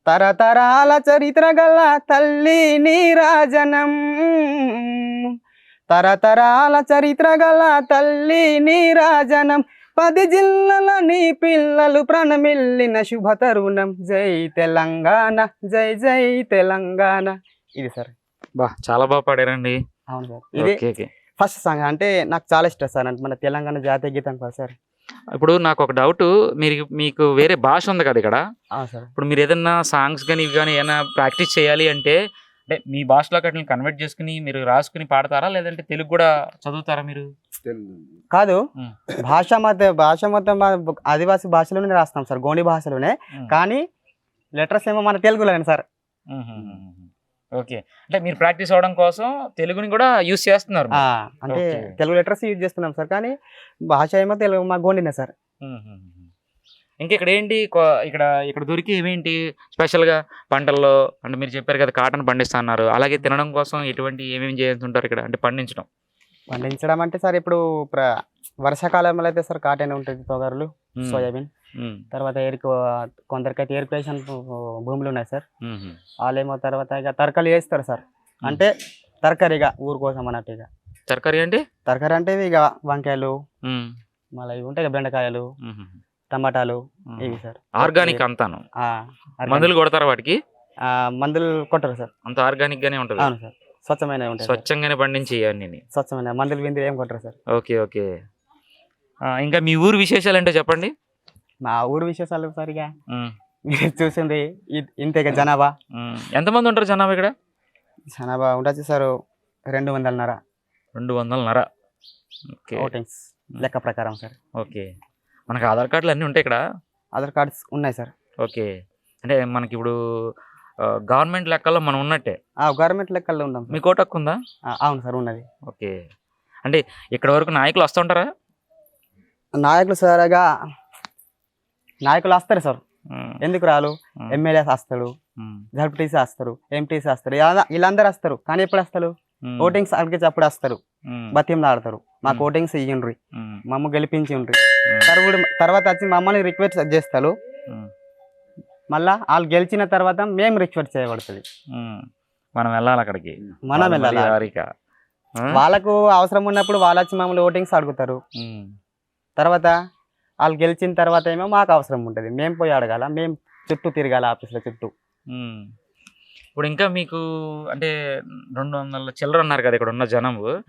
Speaker 2: తరతరాల చరిత్ర గల తల్లి నీరాజనం. తరతరాల చరిత్ర గల తల్లి నీరాజనం. పది జిల్లల నీ పిల్లలు ప్రణమిల్లిన శుభ తరుణం. జై తెలంగాణ జై జై తెలంగాణ. ఇది సార్.
Speaker 1: బా చాలా బాగా పాడారండి.
Speaker 2: అవును సార్. ఇది ఫస్ట్ సాంగ్. అంటే నాకు చాలా ఇష్టం సార్. అంటే మన తెలంగాణ జాతీయ గీతం కదా సార్.
Speaker 1: ఇప్పుడు నాకు ఒక డౌట్ మీరు మీకు వేరే భాష ఉంది కదా ఇక్కడ? ఇప్పుడు మీరు ఏదన్నా సాంగ్స్ కానీ ఇవి కానీ ఏమైనా ప్రాక్టీస్ చేయాలి అంటే అంటే మీ భాషలో అట్లా కన్వర్ట్ చేసుకుని మీరు రాసుకుని పాడతారా? లేదంటే తెలుగు కూడా చదువుతారా మీరు?
Speaker 2: కాదు. భాష మత భాష మొత్తం ఆదివాసి భాషలోనే రాస్తాం సార్ గోండి భాషలోనే. కానీ లెటర్స్ ఏమో మన తెలుగులోనే సార్.
Speaker 1: ఓకే అంటే మీరు ప్రాక్టీస్ అవడం కోసం తెలుగుని కూడా యూస్ చేస్తున్నారు
Speaker 2: అంటే. తెలుగు లెటర్స్ యూజ్ చేస్తున్నాం సార్ కానీ భాష ఏమో తెలుగు మా గోండినే సార్.
Speaker 1: ఇంకా ఇక్కడ ఏంటి ఇక్కడ ఇక్కడ దొరికి ఏమేంటి స్పెషల్గా పంటల్లో అంటే మీరు చెప్పారు కదా కాటన్ పండిస్తున్నారు అలాగే తినడం కోసం ఎటువంటి ఏమేమి చేస్తుంటారు ఇక్కడ అంటే పండించడం
Speaker 2: పండించడం అంటే సార్ ఇప్పుడు వర్షాకాలంలో అయితే సార్ కాటన్ ఉంటుంది తొగర్లు
Speaker 1: మ్మ్.
Speaker 2: సోయాబీన్. తర్వాత ఏరుకు కొందరికైతే ఏరుకేషన్ భూములు ఉన్నాయి సార్. వాళ్ళేమో తర్వాత ఇక తరకాలు వేస్తారు సార్. అంటే తరకారి ఇక ఊరు కోసం అన్నట్టు ఇక.
Speaker 1: తరకారీ అంటే?
Speaker 2: తరకారి అంటే ఇక వంకాయలు. మళ్ళీ ఇవి ఉంటాయి బెండకాయలు. టమాటాలు. ఇవి సార్.
Speaker 1: ఆర్గానిక్ అంతాను. మందులు కొడతారా వాటికి?
Speaker 2: మందులు కొట్టరు సార్.
Speaker 1: అంత ఆర్గానిక్ గానే ఉంటది.
Speaker 2: అవును సార్. స్వచ్ఛమైన ఉంటాయి.
Speaker 1: స్వచ్ఛంగానే పండించి అన్ని
Speaker 2: స్వచ్ఛమైన మందులు బిందులు ఏం కొట్టరు సార్.
Speaker 1: Okay okay. ఇంకా మీ ఊరు విశేషాలు ఏంటో చెప్పండి.
Speaker 2: మా ఊరు విశేషాలు సరిగా. మీరు చూసింది ఇంతే జనాభా.
Speaker 1: ఎంతమంది ఉంటారు జనాభా ఇక్కడ?
Speaker 2: జనాభా ఉండొచ్చు సార్ రెండు వందలన్నర.
Speaker 1: రెండు వందలన్నర. ఓకే.
Speaker 2: ఓటింగ్స్ లెక్క ప్రకారం సార్.
Speaker 1: ఓకే. మనకి ఆధార్ కార్డులు అన్నీ ఉంటాయి ఇక్కడ?
Speaker 2: ఆధార్ కార్డ్స్ ఉన్నాయి సార్.
Speaker 1: ఓకే. అంటే మనకి ఇప్పుడు గవర్నమెంట్ లెక్కల్లో మనం ఉన్నట్టే.
Speaker 2: గవర్నమెంట్ లెక్కల్లో ఉన్నాం.
Speaker 1: మీ కోట హక్కు ఉందా?
Speaker 2: అవును సార్ ఉన్నది.
Speaker 1: ఓకే. అంటే ఇక్కడ వరకు నాయకులు వస్తుంటారా?
Speaker 2: నాయకులు సరగా నాయకులు వస్తారు సార్. ఎందుకు రాలు
Speaker 1: మ్మ్.
Speaker 2: ఎమ్మెల్యేస్ వస్తాడు. జడ్పీటీసీ వస్తారు ఎంపీసీ వస్తారు వీళ్ళందరూ వస్తారు కానీ ఎప్పుడు వస్తారు. ఓటింగ్స్ అడిగితే అప్పుడు వస్తారు. బతింలు ఆడతారు మాకు. ఓటింగ్స్ ఇయ్యండ్రి
Speaker 1: మ్మ్.
Speaker 2: మమ్మ గెలిపించి ఉండ్రి
Speaker 1: మ్మ్.
Speaker 2: తర్వాత తర్వాత వచ్చి మమ్మల్ని రిక్వెస్ట్ చేస్తారు. మళ్ళా వాళ్ళు గెలిచిన తర్వాత మేము రిక్వెస్ట్ చేయబడుతుంది.
Speaker 1: మనం వెళ్ళాలి అక్కడికి
Speaker 2: మనం వెళ్ళాలి? వాళ్ళకు అవసరం ఉన్నప్పుడు వాళ్ళు వచ్చి మమ్మల్ని ఓటింగ్స్ అడుగుతారు. తర్వాత వాళ్ళు గెలిచిన తర్వాత ఏమో మాకు అవసరం ఉంటుంది. మేము పోయి అడగాల? మేము చుట్టూ తిరగాల ఆఫీసుల చుట్టూ.
Speaker 1: ఇప్పుడు ఇంకా మీకు అంటే రెండు వందల చిల్లర ఉన్నారు కదా ఇక్కడ ఉన్న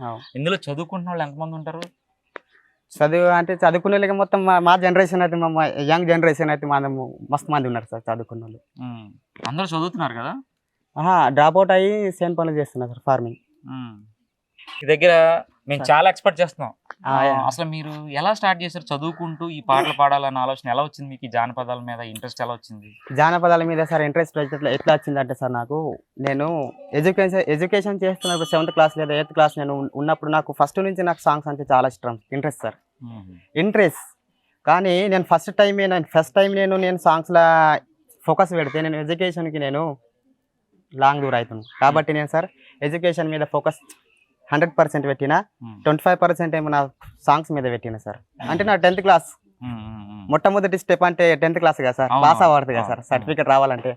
Speaker 2: అవు.
Speaker 1: ఇందులో చదువుకుంటున్న వాళ్ళు ఎంతమంది ఉంటారు?
Speaker 2: చదువు అంటే చదువుకునే వాళ్ళకి మొత్తం మా జనరేషన్ అయితే మా యంగ్ జనరేషన్ అయితే మా మస్తు మంది ఉన్నారు సార్ చదువుకున్న వాళ్ళు.
Speaker 1: అందరూ చదువుతున్నారు కదా?
Speaker 2: డ్రాప్ అవుట్ అయ్యి సేమ్ పనులు చేస్తున్నారు సార్ ఫార్మింగ్
Speaker 1: దగ్గర మేము చాలా ఎక్స్పెక్ట్ చేస్తున్నాం. అసలు మీరు ఎలా స్టార్ట్ చేశారు? చదువుకుంటూ ఈ పాటలు పాడాలన్న ఆలోచన ఎలా వచ్చింది మీకు? జానపదాల మీద ఇంట్రెస్ట్ ఎలా వచ్చింది?
Speaker 2: జానపదాల మీద సార్ ఇంట్రెస్ట్ ఎట్లా ఎట్లా వచ్చిందంటే సార్ నాకు నేను ఎడ్యుకేషన్ ఎడ్యుకేషన్ చేస్తున్నప్పుడు సెవెంత్ క్లాస్ లేదా ఎయిత్ క్లాస్ నేను ఉన్- ఉన్నప్పుడు నాకు ఫస్ట్ నుంచి నాకు సాంగ్స్ అంటే చాలా ఇష్టం ఇంట్రెస్ట్ సార్. ఇంట్రెస్ట్ కానీ నేను ఫస్ట్ టైం నేను ఫస్ట్ టైం నేను నేను సాంగ్స్లో ఫోకస్ పెడితే నేను ఎడ్యుకేషన్కి నేను లాంగ్ దూరం అవుతున్నాను కాబట్టి నేను సార్ ఎడ్యుకేషన్ మీద ఫోకస్ హండ్రెడ్ పర్సెంట్ పెట్టిన. ట్వంటీ ఫైవ్ పర్సెంట్ ఏమో నా సాంగ్స్ మీద పెట్టిన సార్ అంటే నా టెన్త్ క్లాస్. మొట్టమొదటి స్టెప్ అంటే టెన్త్ క్లాస్ కదా సార్ పాస్ అవ్వదు కదా సార్. సర్టిఫికేట్ రావాలంటే.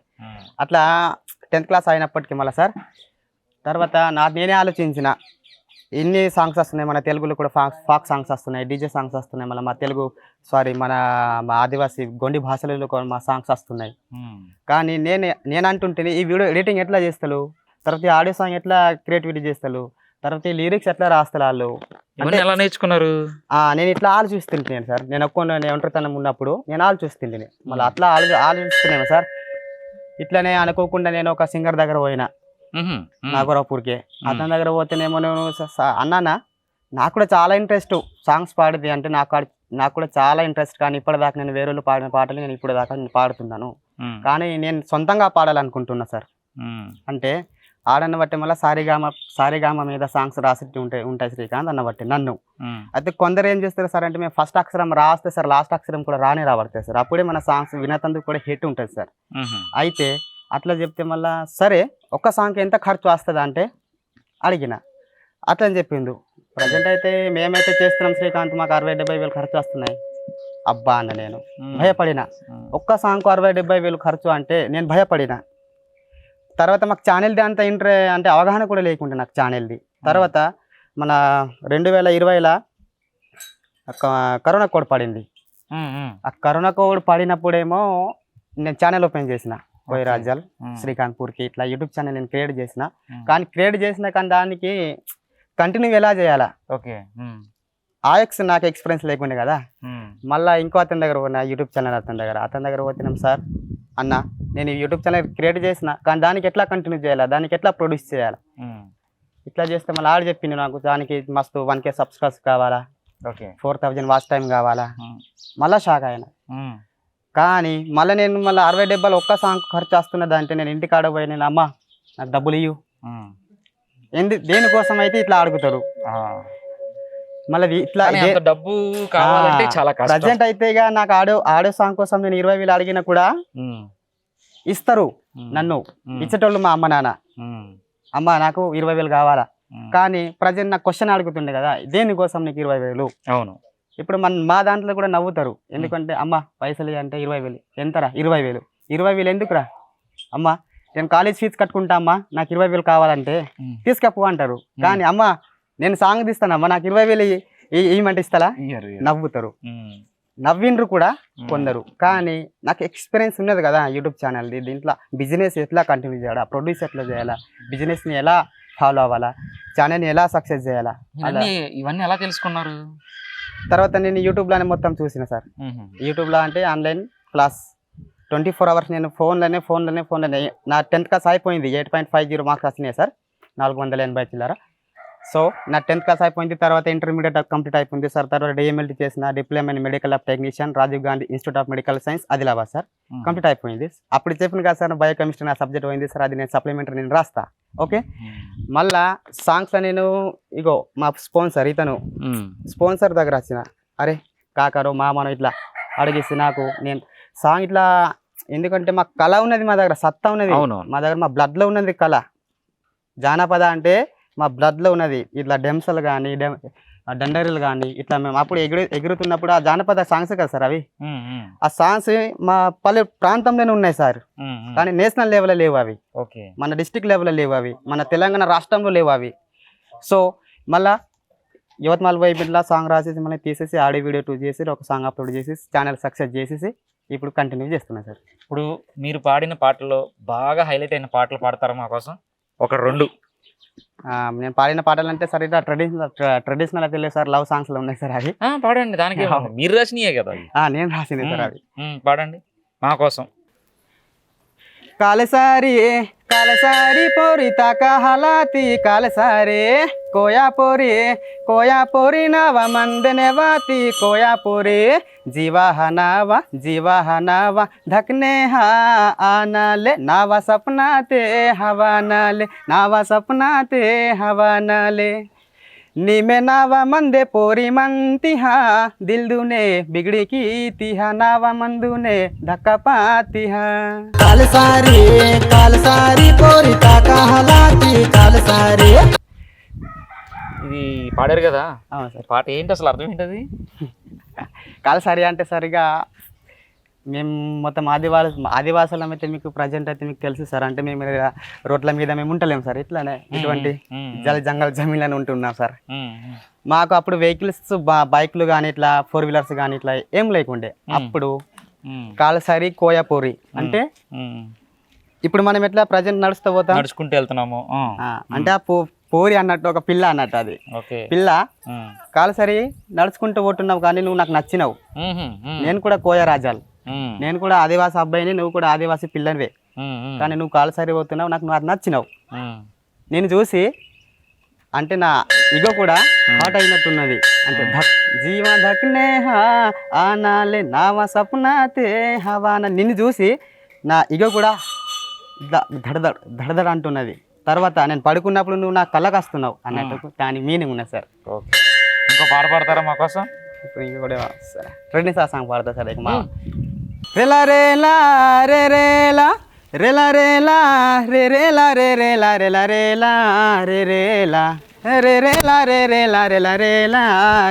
Speaker 2: అట్లా టెన్త్ క్లాస్ అయినప్పటికీ మళ్ళీ సార్ తర్వాత నాకు నేనే ఆలోచించిన ఇన్ని సాంగ్స్ వస్తున్నాయి మన తెలుగులో కూడా ఫాక్ ఫాక్ సాంగ్స్ వస్తున్నాయి డీజే సాంగ్స్ వస్తున్నాయి మళ్ళీ మా తెలుగు సారీ మన మా ఆదివాసీ గొండి భాషలలో కూడా మా సాంగ్స్ వస్తున్నాయి. కానీ నేను నేను అంటుంటే ఈ వీడియో ఎడిటింగ్ ఎట్లా చేస్తారు తర్వాత ఈ ఆడియో సాంగ్ ఎట్లా క్రియేటివిటీ చేస్తారు తర్వాత ఈ లిరిక్స్ ఎట్లా రాస్తారు వాళ్ళు?
Speaker 1: ఇవన్నీ ఎలా నేర్చుకున్నారు?
Speaker 2: ఆ, నేను ఇట్లా ఆలోచిస్తుంటాను సార్. నేను ఒక్క నేను ఒంటరితనం ఉన్నప్పుడు నేను ఆలోచిస్తుంటాను మళ్ళీ అట్లా ఆలో ఆలోచిస్తున్నాను సార్. ఇట్లనే అనుకోకుండా నేను ఒక సింగర్ దగ్గర పోయినా.
Speaker 1: మ్మ్. మ్మ్.
Speaker 2: నాగోరాపూర్కి అతని దగ్గర పోతేనేమో నేను స- స- అన్నానా? నాకు కూడా చాలా ఇంట్రెస్ట్ సాంగ్స్ పాడేది అంటే నాకు ఆడ- నాకు కూడా చాలా ఇంట్రెస్ట్ కానీ ఇప్పటిదాకా నేను వేరే వాళ్ళు పాడిన పాటలు నేను ఇప్పుడు దాకా నేను పాడుతున్నాను. కానీ నేను సొంతంగా పాడాలనుకుంటున్నా సార్. అంటే ఆడన్న బట్టి మళ్ళీ సారిగామ సారిగామ మీద సాంగ్స్ రాసి ఉంటాయి ఉంటాయి శ్రీకాంత్ అన్న బట్టి నన్ను. అయితే కొందరు ఏం చేస్తారు సార్ అంటే మేము ఫస్ట్ అక్షరం రాస్తే సార్ లాస్ట్ అక్షరం కూడా రానే రాబడతాయి సార్. అప్పుడే మన సాంగ్స్ వినతందుకు కూడా హిట్ ఉంటుంది సార్. అయితే అట్లా చెప్తే మళ్ళా సరే ఒక్క సాంగ్కి ఎంత ఖర్చు వస్తుంది అంటే అడిగిన. అట్లా అని చెప్పిండు. ప్రజెంట్ అయితే మేమైతే చేస్తున్నాం శ్రీకాంత్ మాకు అరవై డెబ్బై వేలు ఖర్చు వస్తున్నాయి. అబ్బా అన్న నేను. భయపడిన. ఒక్క సాంగ్కు అరవై డెబ్బై వేలు ఖర్చు అంటే నేను భయపడిన. తర్వాత మాకు ఛానల్ది అంత ఇంట్రె అంటే అవగాహన కూడా లేకుండే నాకు ఛానల్ది. తర్వాత మన రెండు వేల ఇరవైలో కరోనా కోడ్ పడింది. ఆ కరోనా కోడ్ పడినప్పుడేమో నేను ఛానల్ ఓపెన్ చేసిన పోయి
Speaker 1: ఉమ్,
Speaker 2: శ్రీకాంత్పూర్కి ఇట్లా యూట్యూబ్ ఛానల్ నేను క్రియేట్ చేసిన. కానీ క్రియేట్ చేసిన కానీ దానికి కంటిన్యూ ఎలా చేయాలా?
Speaker 1: ఓకే.
Speaker 2: ఆ ఎక్స్ నాకు ఎక్స్పీరియన్స్ లేకుండే కదా. మళ్ళీ ఇంకో అతని దగ్గర పోయినా యూట్యూబ్ ఛానల్ అతని దగ్గర. అతని దగ్గర పోతున్నాం సార్? అన్న నేను ఈ యూట్యూబ్ ఛానల్ క్రియేట్ చేసిన కానీ దానికి ఎట్లా కంటిన్యూ చేయాలా? దానికి ఎట్లా ప్రొడ్యూస్ చేయాలా? ఇట్లా చేస్తే మళ్ళీ ఆడ చెప్పింది నాకు దానికి మస్తు వన్ కే సబ్స్క్రైబ్స్ కావాలా?
Speaker 1: Okay.
Speaker 2: Four thousand watch time కావాలా? మళ్ళీ షాక్ అయినా.
Speaker 1: ఉమ్,
Speaker 2: కానీ మళ్ళీ నేను మళ్ళీ అరవై డెబ్బైలు ఒక్క సాంగ్ ఖర్చు వస్తున్నది అంటే నేను ఇంటికి ఆడపోయి నేను అమ్మ నాకు డబ్బులు
Speaker 1: ఉమ్,
Speaker 2: ఎందు దేనికోసం అయితే ఇట్లా అడుగుతారు?
Speaker 1: ఆ.
Speaker 2: మళ్ళీ ఇట్లా
Speaker 1: డబ్బు కావాలంటే చాలా కష్టం.
Speaker 2: ప్రజెంట్ అయితే ఇక నాకు ఆడియో ఆడియో సాంగ్ కోసం నేను ఇరవై వేలు అడిగినా కూడా ఇస్తారు నన్ను. ఇచ్చేటోళ్ళు మా అమ్మ నాన్న. అమ్మ నాకు ఇరవై వేలు కావాలా? కానీ ప్రజెంట్ నాకు క్వశ్చన్ అడుగుతుండే కదా దేనికోసం నీకు ఇరవై వేలు?
Speaker 1: అవును.
Speaker 2: ఇప్పుడు మన మా దాంట్లో కూడా నవ్వుతారు. ఎందుకంటే అమ్మ పైసలు అంటే ఇరవై వేలు. ఎంతరా? ఇరవై వేలు. ఇరవై వేలు ఎందుకురా? అమ్మ నేను కాలేజ్ ఫీజు కట్టుకుంటా అమ్మా. నాకు ఇరవై వేలు కావాలంటే తీసుకపో అంటారు. కానీ అమ్మ నేను సాంగ్ తీస్తానమ్మా నాకు ఇరవై వేలు ఇస్తారా?
Speaker 1: ఇయ్యరు, ఇయ్యరు.
Speaker 2: నవ్వుతారు. నవ్విండ్రు కూడా కొందరు. కానీ నాకు ఎక్స్పీరియన్స్ ఉన్నది కదా యూట్యూబ్ ఛానల్ది దీంట్లో బిజినెస్ ఎట్లా కంటిన్యూ చేయాలా ప్రొడ్యూస్ ఎట్లా చేయాలా బిజినెస్ని ఎలా ఫాలో అవ్వాలా ఛానల్ని ఎలా సక్సెస్ చేయాలా
Speaker 1: ఇవన్నీ ఎలా తెలుసుకున్నారు?
Speaker 2: తర్వాత నేను యూట్యూబ్లోనే మొత్తం చూసిన సార్. యూట్యూబ్లో అంటే online class twenty four hours నేను ఫోన్లోనే ఫోన్లోనే ఫోన్లోనే నా టెన్త్ క్లాస్ అయిపోయింది eight point five zero marks వచ్చినాయి సార్. నాలుగు వందల ఎనభై చిల్లర. సో నా టెన్త్ క్లాస్ అయిపోయింది తర్వాత ఇంటర్మీడియట్ కంప్లీట్ అయిపోయింది సార్. తర్వాత డిఎంఎల్టీ చేసిన diploma in medical of technician Rajiv Gandhi institute of medical science Adilabad
Speaker 1: sir.
Speaker 2: Complete అయిపోయింది. అప్పుడు చెప్పిన కదా సార్ బయోకెమిస్ట్రీ నా సబ్జెక్ట్ పోయింది సార్. అది నేను సప్లిమెంటరీ నేను రాస్తా. ఓకే మళ్ళా సాంగ్స్ నేను ఇగో మా స్పాన్సర్ ఇతను. స్పాన్సర్ దగ్గర వచ్చిన అరే కాకరు మామను ఇట్లా అడిగేసి నాకు నేను సాంగ్ ఇట్లా ఎందుకంటే మా కళ ఉన్నది మా దగ్గర సత్తా ఉన్నది. మా దగ్గర మా బ్లడ్లో ఉన్నది కళ. జానపద అంటే మా బ్లడ్లో ఉన్నది. ఇట్లా డెమ్సలు కానీ డెమ్ డండరీలు కానీ ఇట్లా మేము అప్పుడు ఎగురు ఎగురుతున్నప్పుడు ఆ జానపద సాంగ్స్ కదా సార్ అవి? ఆ సాంగ్స్ మా పల్లె ప్రాంతంలోనే ఉన్నాయి సార్. కానీ నేషనల్ లెవెల్లో లేవు అవి.
Speaker 1: ఓకే.
Speaker 2: మన డిస్టిక్ లెవెల్లో లేవు అవి. మన తెలంగాణ రాష్ట్రంలో లేవు అవి. సో మళ్ళా యువతమాల వైపు ఇట్లా సాంగ్ రాసేసి మళ్ళీ తీసేసి ఆడియో వీడియో టూ చేసి ఒక సాంగ్ అప్లోడ్ చేసి ఛానల్ సక్సెస్ చేసేసి ఇప్పుడు కంటిన్యూ చేస్తున్నా సార్.
Speaker 1: ఇప్పుడు మీరు పాడిన పాటల్లో బాగా హైలైట్ అయిన పాటలు పాడతారా మా కోసం? ఒక రెండు.
Speaker 2: నేను పాడిన పాటలు అంటే సార్ ఇట్లా ట్రెడిషనల్ ట్రెడిషనల్ అయితే లేవు సార్ లవ్ సాంగ్స్లో ఉన్నాయి సార్ అవి.
Speaker 1: పాడండి దానికి? మీరు రాసినయే కదా
Speaker 2: నేను రాసింది సార్ అవి.
Speaker 1: పాడండి. మా కోసం.
Speaker 2: కాలసారి కాలసారి పోరి తాక హలాతి కాలసారి కోయా పోరి కోయా పోరి నవ మందనే వాతి కోయా పోరి జీవాహ నావ జీవాహ నావ ధక్నే హా ఆనాలే నావ సప్నాతే హవానాలే నావ సప్నాతే హవానాలే निमे नावा मंदे पोरी मंतिहा दिल दुने बिगड़ी की तिहा नावा मंदुने धक्का पातिहा काल सारी काल सारी पोरी ताका हलाती काल सारी
Speaker 1: ఇది పాడారు కదా
Speaker 2: అవును సార్
Speaker 1: పాట ఏంటి అసలు అర్థం ఏంటది
Speaker 2: కాల్ సారీ అంటే సరిగా మేము మొత్తం ఆదివాసి ఆదివాసులం అయితే మీకు ప్రజెంట్ అయితే మీకు తెలుసు సార్. అంటే మేము రోడ్ల మీద మేము ఉంటలేము సార్. ఇట్లానే ఇటువంటి జల జంగల్ జమీన్లను ఉంటున్నాం సార్. మాకు అప్పుడు వెహికల్స్ బైక్లు కానీ ఇట్లా ఫోర్ వీలర్స్ కానీ ఇట్లా ఏం లేకుండే. అప్పుడు కాలసారి కోయాపూరి. అంటే. ఇప్పుడు మనం ఎట్లా ప్రజెంట్ నడుస్తూ పోతాం?
Speaker 1: నడుచుకుంటూ వెళ్తున్నాము.
Speaker 2: అంటే ఆ పూరి అన్నట్టు ఒక పిల్ల అన్నట్టు అది. పిల్ల కాలసరి నడుచుకుంటూ పోతున్నావు కానీ నువ్వు నాకు నచ్చినావు. నేను కూడా కోయ రాజాలు నేను కూడా ఆదివాసి అబ్బాయిని నువ్వు కూడా ఆదివాసి పిల్లనివే. కానీ నువ్వు కాలసరి పోతున్నావు నాకు అది నచ్చినావు. నేను చూసి అంటే నా ఇగో కూడా హాట్ అయినట్టున్నది. అంటే ధక్ జీవ ధక్నే ఆనాలే సప్నాతే హవాన నిన్ను చూసి నా ఇగో కూడా దడదడ దడదడ అంటున్నది. తర్వాత నేను పడుకున్నప్పుడు నువ్వు నా కళ్ళకు వస్తున్నావు అన్నట్టు దాని మీనింగ్ ఉన్నది సార్.
Speaker 1: ఓకే. ఇంకో పాట పాడతారా మా కోసం?
Speaker 2: ఇప్పుడు ఇంక కూడా సార్. రెండు సార్ సాంగ్ పాడతా సార్ ఇక మా రెలా రేలా రే రేలా రెలా రేలా రే రేలా రే రేలా రెలా రేలా రే రేలా రే రేలా రే రేలా రెలా రేలా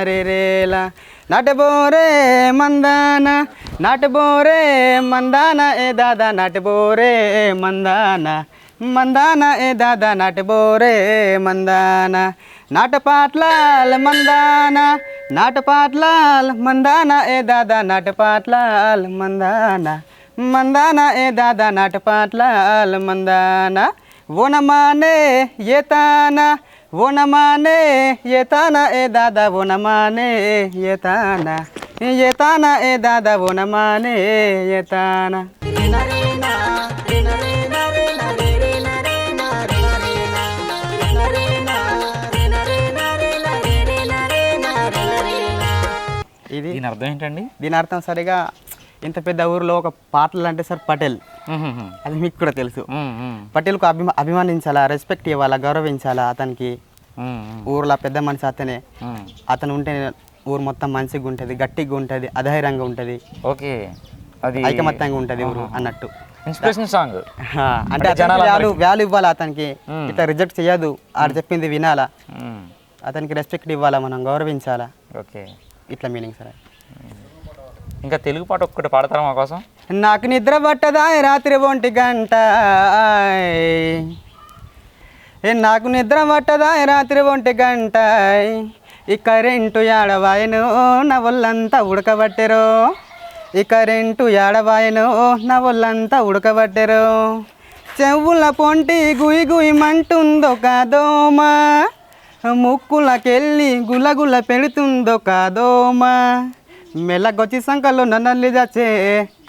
Speaker 2: రే రేలా నాటబోరే మందాన నాటబోరే మందాన ఏ దాదా నాటబోరే మందాన మందాన ఏ దాదా నాటబోరే మందాన నాటపాట్లాల్ మందాన నాటపాట్లాల్ మందాన ఏ దాదా నాటపాట్లాల్ మందాన మందాన ఏ దాదా నాటపాట్లాల్ మందాన ఓనమానే ఏతాన ఓనమానే ఏతాన ఏ దాదా ఓనమానే ఏతాన ఏతాన ఏ దాదా ఓనమానే ఏతాన. ఇది
Speaker 1: దీని అర్థం ఏంటండి?
Speaker 2: దీని అర్థం సరిగా ఇంత పెద్ద ఊరిలో ఒక పాటలు అంటే సార్ పటేల్. అది మీకు కూడా తెలుసు. పటేల్కు అభిమా అభిమానించాలా రెస్పెక్ట్ ఇవ్వాలా గౌరవించాలా అతనికి? ఊర్లో పెద్ద మనిషి అతనే. అతను ఉంటే ఊరు మొత్తం మంచిగా ఉంటుంది గట్టిగా ఉంటుంది అధైర్యంగా ఉంటుంది.
Speaker 1: ఓకే. అది
Speaker 2: ఐకమత్యంగా ఉంటుంది ఊరు అన్నట్టు.
Speaker 1: ఇన్స్పిరేషన్ సాంగ్
Speaker 2: అంటే వాల్యూ వాల్యూ ఇవ్వాలా అతనికి? ఇట్లా రిజెక్ట్ చేయదు ఆడు చెప్పింది వినాలా? అతనికి రెస్పెక్ట్ ఇవ్వాలా మనం గౌరవించాలా?
Speaker 1: ఓకే.
Speaker 2: ఇట్లా మీనింగ్ సార్.
Speaker 1: ఇంకా తెలుగు పాట ఒక్కటి పాడతారా మా కోసం?
Speaker 2: నాకు నిద్ర పట్టదా రాత్రి ఒంటి గంట? నాకు నిద్ర పట్టదా రాత్రి ఒంటి గంట? ఈ కరెంటు ఏడవాయను నా ఒళ్ళంతా ఉడకబట్టెరు. ఈ కరెంటు ఏడవాయను నా ఒళ్ళంతా ఉడకబట్టెరు. చెవుల పొంటి గుయి గుయి మంటుందొక దోమ ముక్కులకెళ్ళి గుల్లగుల్ల పెడుతుందో కాదోమా. మెల్లగొచ్చి సంకలు నన్నల్లి దచ్చే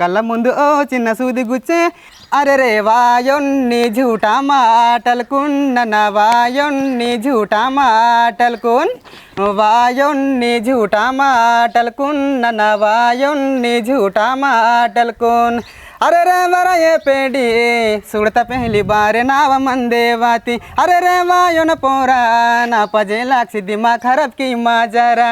Speaker 2: కళ్ళ ముందు ఓ చిన్న సూది గుచ్చే. అరే రే వాయొన్ని జూటా మాటలకున్న వాయొన్ని జూటా మాటలుకున్. వాయొన్ని జూటా మాటలకున్న వాయొన్ని జూటా మాటలుకున్. अरे रे मरा ये पेड़ी सुड़ता पहली बार नाव मंदे वाती अरे रे वायो न पोरा ना पजे लाख दिमाग खराब की माजरा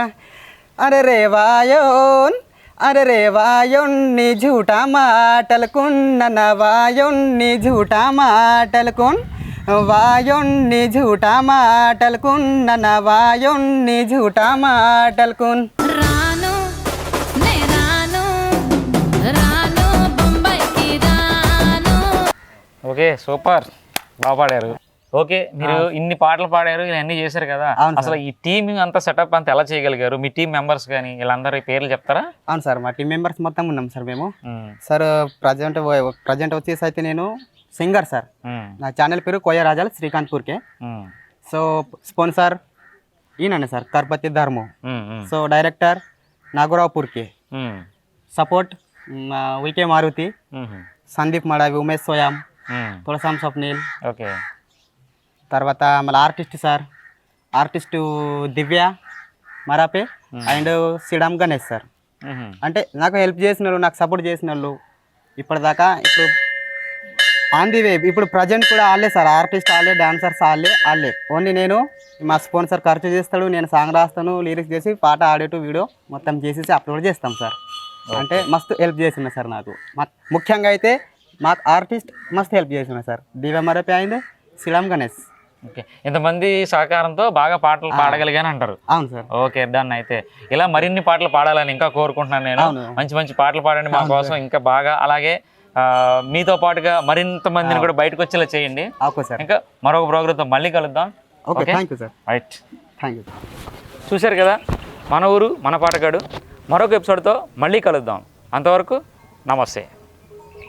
Speaker 2: अरे रे वायोन अरे रे वायोन्नी झूठा మాటలకున్ నన్న వాయోన్ని झूठा మాటలకున్ వాయోన్ని झूठा మాటలకున్ నన్న వాయోన్ని झूठा మాటలకున్
Speaker 1: ఓకే సూపర్. బాగా పాడారు. ఓకే మీరు ఇన్ని పాటలు పాడారు ఇలా అన్ని చేశారు కదా. అసలు ఈ టీమింగ్ అంతా సెటప్ అంతా ఎలా చేయగలిగారు? మీ టీం మెంబర్స్ కానీ వీళ్ళందరి పేర్లు చెప్తారా?
Speaker 2: అవును సార్ మా టీం మెంబర్స్ మొత్తం ఉన్నాం సార్ మేము. సార్ ప్రజెంట్ ప్రజెంట్ వచ్చేసి అయితే నేను సింగర్ సార్. నా ఛానల్ పేరు కోయ రాజాల్ శ్రీకాంత్పూర్కే. So sponsor ఈయనండి sir
Speaker 1: Karpathi Dharmu.
Speaker 2: So director నాగరావుపూర్కే. Support V K
Speaker 1: Maruthi.
Speaker 2: Sandeep Madavi Umesh Soyam
Speaker 1: ఉమ్,
Speaker 2: తులసాం స్వప్నిల్
Speaker 1: ఓకే
Speaker 2: తర్వాత మళ్ళీ artist sir artist Divya Marape and Sriram Ganesh
Speaker 1: sir
Speaker 2: అంటే నాకు హెల్ప్ చేసిన వాళ్ళు నాకు సపోర్ట్ చేసిన వాళ్ళు ఇప్పటిదాకా ఇప్పుడు ఆన్ ది వే ఇప్పుడు ప్రజెంట్ కూడా వాళ్ళే సార్ ఆర్టిస్ట్ వాళ్ళే డాన్సర్స్ వాళ్ళే వాళ్ళే ఓన్లీ నేను మా స్పాన్సర్ ఖర్చు చేస్తాడు నేను సాంగ్ రాస్తాను లిరిక్స్ చేసి పాట ఆడేటు వీడియో మొత్తం చేసేసి అప్లోడ్ చేస్తాం సార్ అంటే మస్తు హెల్ప్ చేసిన సార్ నాకు. ముఖ్యంగా అయితే మాకు ఆర్టిస్ట్ మస్తు హెల్ప్ చేసిన సార్. దివ్య మరపే అయింది. శ్రీరామ్ గణేష్.
Speaker 1: ఓకే. ఇంతమంది సహకారంతో బాగా పాటలు పాడగలిగాను అంటారు.
Speaker 2: అవును సార్.
Speaker 1: ఓకే డన్ అయితే. ఇలా మరిన్ని పాటలు పాడాలని ఇంకా కోరుకుంటున్నాను నేను. మంచి మంచి పాటలు పాడండి మా కోసం ఇంకా బాగా. అలాగే మీతో పాటుగా మరింత మందిని కూడా బయటకు వచ్చేలా చేయండి.
Speaker 2: Okay sir.
Speaker 1: ఇంకా మరొక ప్రోగ్రామ్తో మళ్ళీ కలుద్దాం. Okay
Speaker 2: thank you sir.
Speaker 1: Right.
Speaker 2: Thank you
Speaker 1: చూశారు కదా? మన ఊరు మన పాటగాడు. మరొక ఎపిసోడ్తో మళ్ళీ కలుద్దాం. అంతవరకు నమస్తే.